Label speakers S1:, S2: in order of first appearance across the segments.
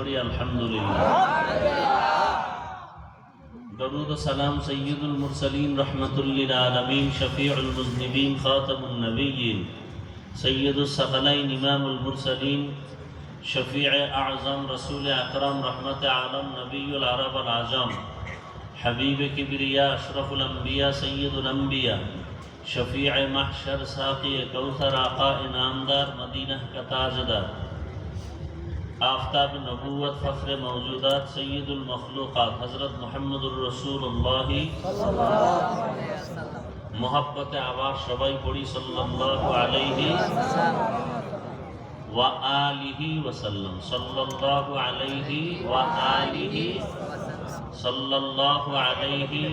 S1: করি আলহামদুলিল্লাহ درود و سلام سید المرسلین رحمت للعالمین شفیع المذنبین خاتم النبیین سید الثقلین امام المرسلین شفیع اعظم رسول اکرم رحمت عالم نبی العرب العظم حبیب کبریا اشرف الانبیاء سید الانبیاء شفیع محشر ساقی کوثر آقا انعامدار مدینہ کا تاجدار آفتاب نبوت فخر موجودات سید المخلوقات حضرت محمد الرسول اللہ محبت আবার সবাই পড়ি সাল্লাল্লাহু আলাইহি ওয়া আলিহি ওয়াসাল্লাম সাল্লাল্লাহু আলাইহি ওয়া আলিহি সাল্লাল্লাহু আলাইহি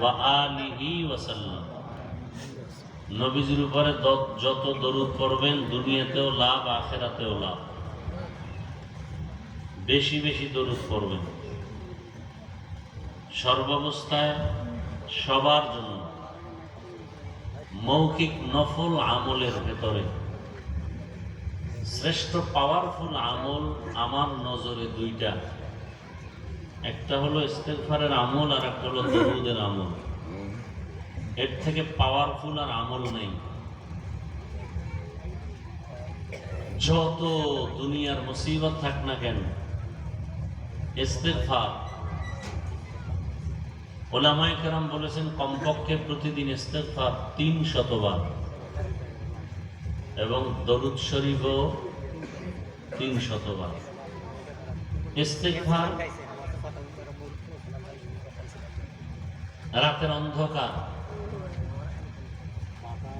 S1: ওয়া আলিহি ওয়াসাল্লাম নবীজির উপরে যত দরুদ পড়বেন, দুনিয়াতেও লাভ, আখেরাতেও লাভ। বেশি বেশি দরুদ পড়বেন। সর্বাবস্থায় সবার জন্য মৌখিক নফল আমলের ভেতরে। শ্রেষ্ঠ পাওয়ারফুল আমল আমার নজরে দুইটা। একটা হলো ইস্তেগফারের আমল আর একটা হলো দরুদের আমল। এর থেকে পাওয়ারফুল আর আমল নেই। যত দুনিয়ার মুসিবত থাক না কেন, ইস্তেগফার। ওলামায়ে কেরাম বলেছেন, কমপক্ষে প্রতিদিন ইস্তেগফার তিন শতবার এবং দরুদ শরীফও তিন শতবার। ইস্তেগফার রাতের অন্ধকার।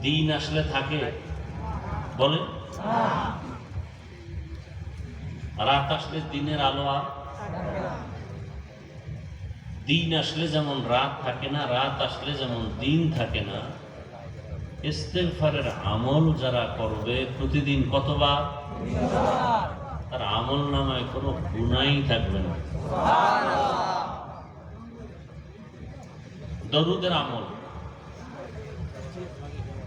S1: দিন আসলে থাকে। বলে রাত আসলে দিনের আলো আর? দিন আসলে যেমন রাত থাকে না, রাত আসলে যেমন দিন থাকে না। ইস্তেগফারের আমল যারা করবে প্রতিদিন কতবার? তার আমল নামায় কোনো গুণাই থাকবে না। দরুদের আমল।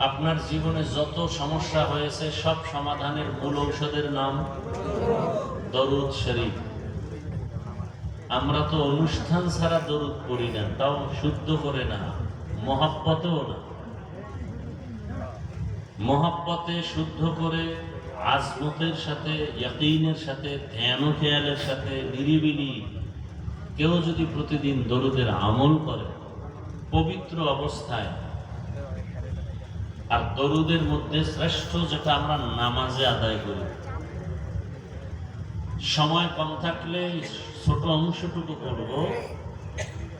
S1: আপনার জীবনে যত সমস্যা হয়েছে, সব সমাধানের মূল ঔষধের নাম দরুদ শরীফ। আমরা তো অনুষ্ঠান ছাড়া দরুদ পড়ি না, তাও শুদ্ধ করে না, মহাব্বতেও না। মহাব্বতে শুদ্ধ করে আজমতের সাথে, ইয়াকিনের সাথে, ধ্যান খেয়ালের সাথে, নিরিবিলি কেউ যদি প্রতিদিন দরুদের আমল করে, পবিত্র অবস্থায় আর দরুদের মধ্যে শ্রেষ্ঠ যেটা আমরা নামাজে আদায় করি। সময় কম থাকলে ছোট অংশটুকু করব।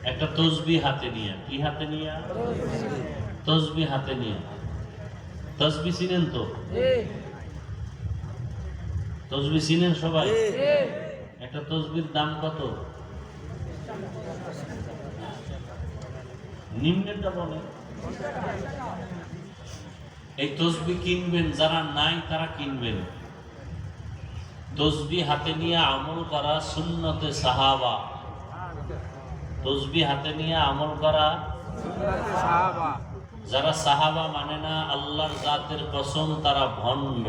S1: একটা তসবি হাতে নিয়ে। কি হাতে নিয়ে? তসবি হাতে নিয়ে। তসবি চিনেন তো? তসবি চিনেন সবাই? একটা তসবির দাম কত? নিম্নেরটা বলে এই তসবি কিনবেন, যারা নাই তারা কিনবেন। তসবি হাতে নিয়ে আমল করা সুন্নতে সাহাবা। তসবি হাতে নিয়ে আমল করা যারা সাহাবা মানে না, আল্লাহর জাতের কসম তারা ভণ্ড।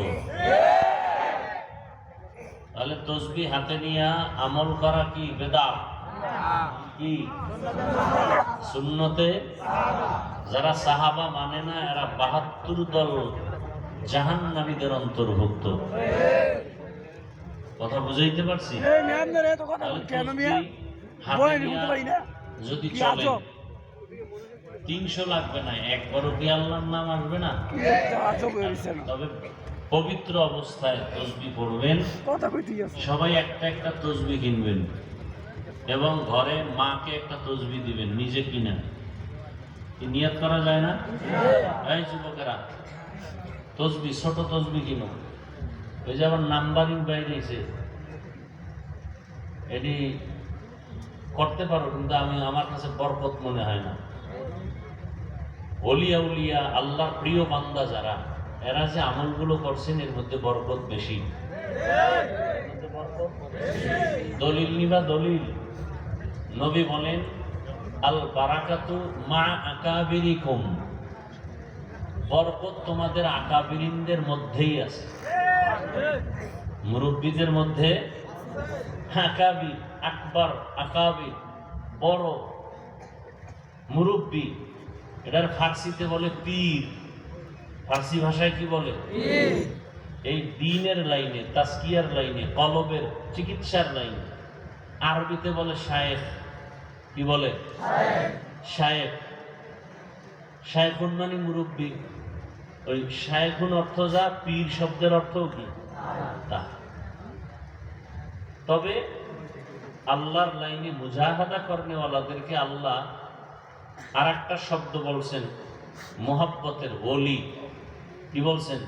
S1: তাহলে তসবি হাতে নিয়ে আমল করা কি বেদাত? কি? সুন্নতে যারা সাহাবা মানে না এরা বাহাত্তর দল জাহান্নামীদের অন্তর্ভুক্ত। কথা বুঝাইতে পারছি? যদি চলে তিনশো লাগবে না একবারও কি আল্লাহর নাম আসবে না? তবে পবিত্র অবস্থায় তসবি পড়বেন। সবাই একটা একটা তসবি কিনবেন। এবং ঘরে মাকে একটা তসবি দিবেন নিজে কিনা কি নিয়ত করা যায় না? এই যুবকেরা তসবি ছোট তসবি কিনো। ওই যে আবার নাম্বারিং বাইরেছে এটি করতে পারো কিন্তু আমি আমার কাছে বরকত মনে হয় না। অলিয়া উলিয়া আল্লাহর প্রিয় বান্দা যারা এরা যে আমলগুলো করছেন এর মধ্যে বরকত বেশি। দলিল নিবা দলিল। নবী বলেন আল বারাকাতু মা আকাবিরিকুম। বরকত তোমাদের আকাবিরিনদের মধ্যেই আছে। মুরব্বীদের মধ্যে আকাবি আকবর আকাবি বড় মুরব্বী। এটার ফার্সিতে বলে পীর। ফার্সি ভাষায় কি বলে? এই দিনের লাইনে তাস্কিয়ার লাইনে কলবের চিকিৎসার লাইনে। আরবিতে বলে শায়েখ। কি বলে? শায়েখ। শায়েখুন মানে মুরব্বী। ওই শায়েখুন অর্থ যা, পীর শব্দের অর্থ কি? তা। তবে আল্লাহর লাইনে মুজাহাদা কর্নেওয়ালাদেরকে আল্লাহ আর একটা শব্দ বলছেন, মোহাব্বতের ওলি। কি বলছেন?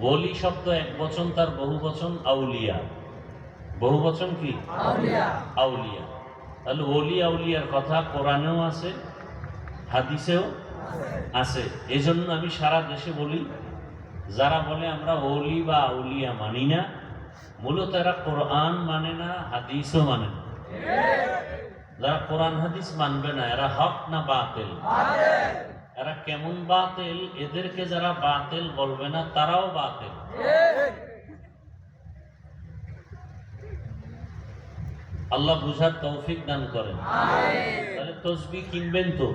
S1: ওলি শব্দ এক বচন, তার বহু বচন আউলিয়া। বহু বচন কি আউলিয়া। তাহলে ওলি আউলিয়ার কথা কোরআনেও আছে, হাদিসেও আছে। এই জন্য আমি সারা দেশে বলি, যারা বলে আমরা অলি বা আউলিয়া মানি না, মূলত এরা কোরআন মানে না, হাদিসও মানে না। যারা কোরআন, হাদিস মানবে না, এরা হক না বাতিল? এরা কেমন বাতিল? এদেরকে যারা বাতিল বলবে না, তারাও বাতিল। আল্লাহ বুঝার তৌফিক দান করেন। তাহলে তসবি কিনবেন তো?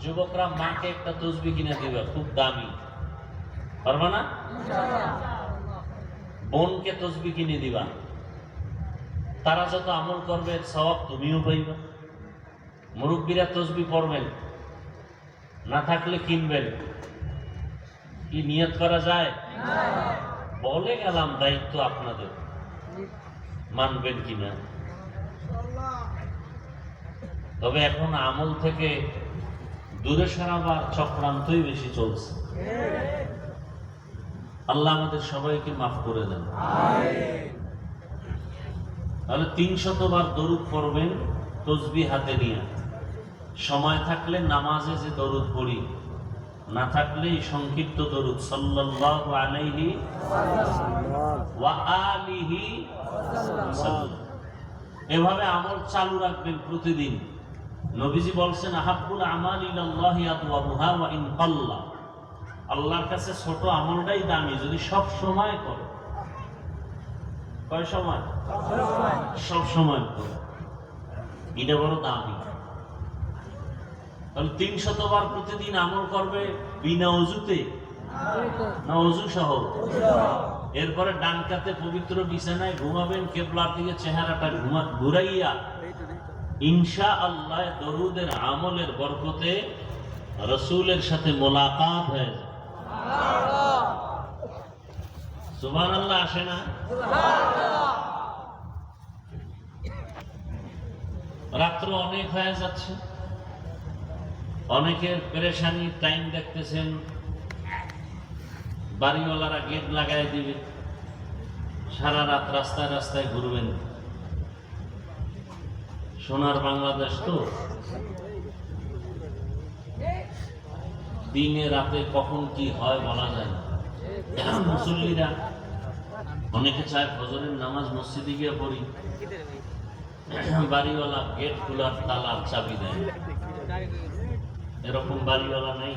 S1: যুবকরা মাকে একটা তসবি কিনে দিবে খুব দামি। পারবা না? বোনকে তসবি কিনে দিবা। তারা যত আমল করবে সব তুমিও পাইবা। মুরব্বীরা তসবি পড়বেন না থাকলে কিনবেন। কি নিয়ত করা যায়? বলে গেলাম দায়িত্ব আপনাদের। মানবেন কিনা? তবে এখন আমল থেকে দূরে সরাবার চক্রান্তই বেশি চলছে। আল্লাহ আমাদের সবাইকে মাফ করে দেন। তাহলে তিনশতবার দরুদ পড়বেন তসবি হাতে নিয়ে। সময় থাকলে নামাজে যে দরুদ পড়ি না থাকলে সংক্ষিপ্ত দরুদ সাল্লাল্লাহু আলাইহি ওয়া আলিহি এভাবে আমল চালু রাখবেন প্রতিদিন। নবীজি বলছেন আহাব্বুল আমাল ইলাল্লাহি আদওয়ামুহা ওয়া ইন কাল্লা আল্লাহর কাছে ছোট আমলটাই দামি যদি সব সময় করে। কয় সময়। সব সময় করে। এটা বড় দামি। তাহলে তিন শতবার প্রতিদিন আমল করবে বিনা অজুতে? না অজু সহ? এরপরে ডান কাতে পবিত্র বিছানায় ঘুমাবেন কেবলার দিকে চেহারাটা ঘুমা ঘুরাইয়া ইনশা আল্লাহ দরুদের আমলের বরকতে রসুলের সাথে মোলাকাত হয়ে যায় সুবহান আল্লাহ আসে না? রাত্র অনেক হয়ে যাচ্ছে। অনেকের পেরেশানি, টাইম দেখতেছেন, বাড়িওয়ালারা গেট লাগাই দিবে। সারা রাত রাস্তায় রাস্তায় ঘুরবেন। সোনার বাংলাদেশ তো। দিনে রাতে কখন কি হয় বলা যায় মুসল্লিরা, অনেকে চায় ফজরের নামাজ মসজিদে গিয়ে পড়ি। বাড়িওয়ালা গেট খোলার তালার চাবি দেয়। এরকম বাড়িওয়ালা নেই।